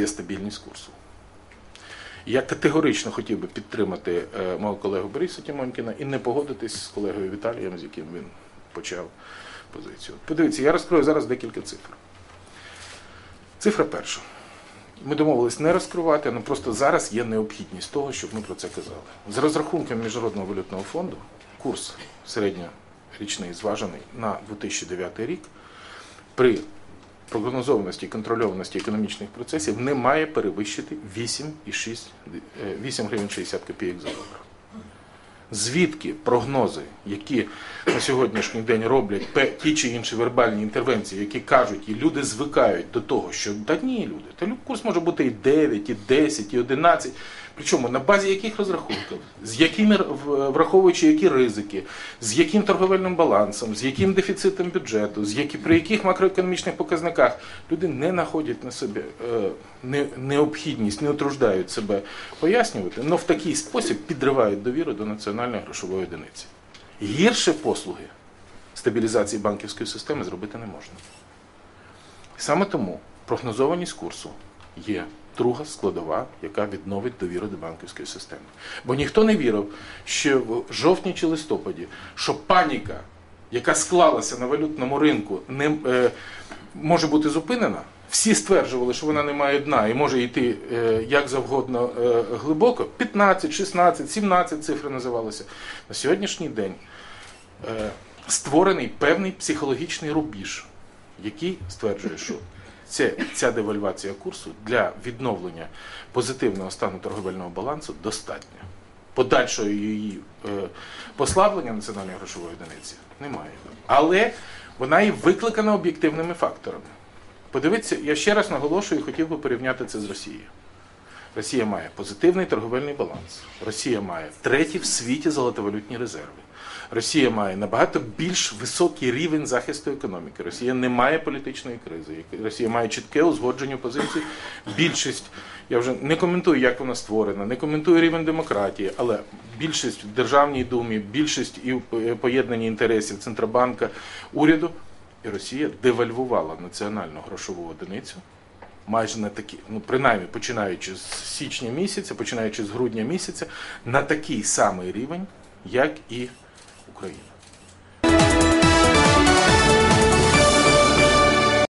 є стабільність курсу. Я категорично хотів би підтримати е, мого колегу Бориса Тімонькіна і не погодитись з колегою Віталієм, з яким він почав позицію. Подивіться, я розкрою зараз декілька цифр. Цифра перша. Ми домовились не розкривати, але просто зараз є необхідність того, щоб ми про це казали. За розрахунками Міжнародного валютного фонду, курс середньорічний зважений на 2009 рік при прогнозованості і контрольованості економічних процесів не має перевищити 8,6 е, 8 гривень 60 копійок за долар. Звідки прогнози, які на сьогоднішній день роблять ті чи інші вербальні інтервенції, які кажуть, і люди звикають до того, що та ні, люди, та курс може бути і 9, і 10, і 11. Причому на базі яких розрахунків, з якими враховуючи які ризики, з яким торговельним балансом, з яким дефіцитом бюджету, з які, при яких макроекономічних показниках? Люди не знаходять на собі е, не, необхідність, не утруждають себе пояснювати, але в такий спосіб підривають довіру до національної грошової одиниці. Гірше послуги стабілізації банківської системи зробити не можна. Саме тому прогнозованість курсу є друга складова, яка відновить довіру до банківської системи. Бо ніхто не вірив, що в жовтні чи листопаді, що паніка, яка склалася на валютному ринку, не е, може бути зупинена. Всі стверджували, що вона не має дна і може йти е, як завгодно е, глибоко. 15, 16, 17 цифри називалися. На сьогоднішній день е, створений певний психологічний рубіж, який стверджує, що це, ця девальвація курсу для відновлення позитивного стану торговельного балансу достатня. Подальшого її е, послаблення національної грошової одиниці немає. Але вона і викликана об'єктивними факторами. Подивіться, я ще раз наголошую хотів би порівняти це з Росією. Росія має позитивний торговельний баланс. Росія має третій в світі золотовалютні резерви. Росія має набагато більш високий рівень захисту економіки. Росія не має політичної кризи. Росія має чітке узгодження позицій. Більшість, я вже не коментую, як вона створена, не коментую рівень демократії, але більшість в Державній думі, більшість і в поєднанні інтересів Центробанка, уряду. І Росія девальвувала національну грошову одиницю майже на такі, ну принаймні починаючи з січня місяця, починаючи з грудня місяця, на такий самий рівень, як і Україна.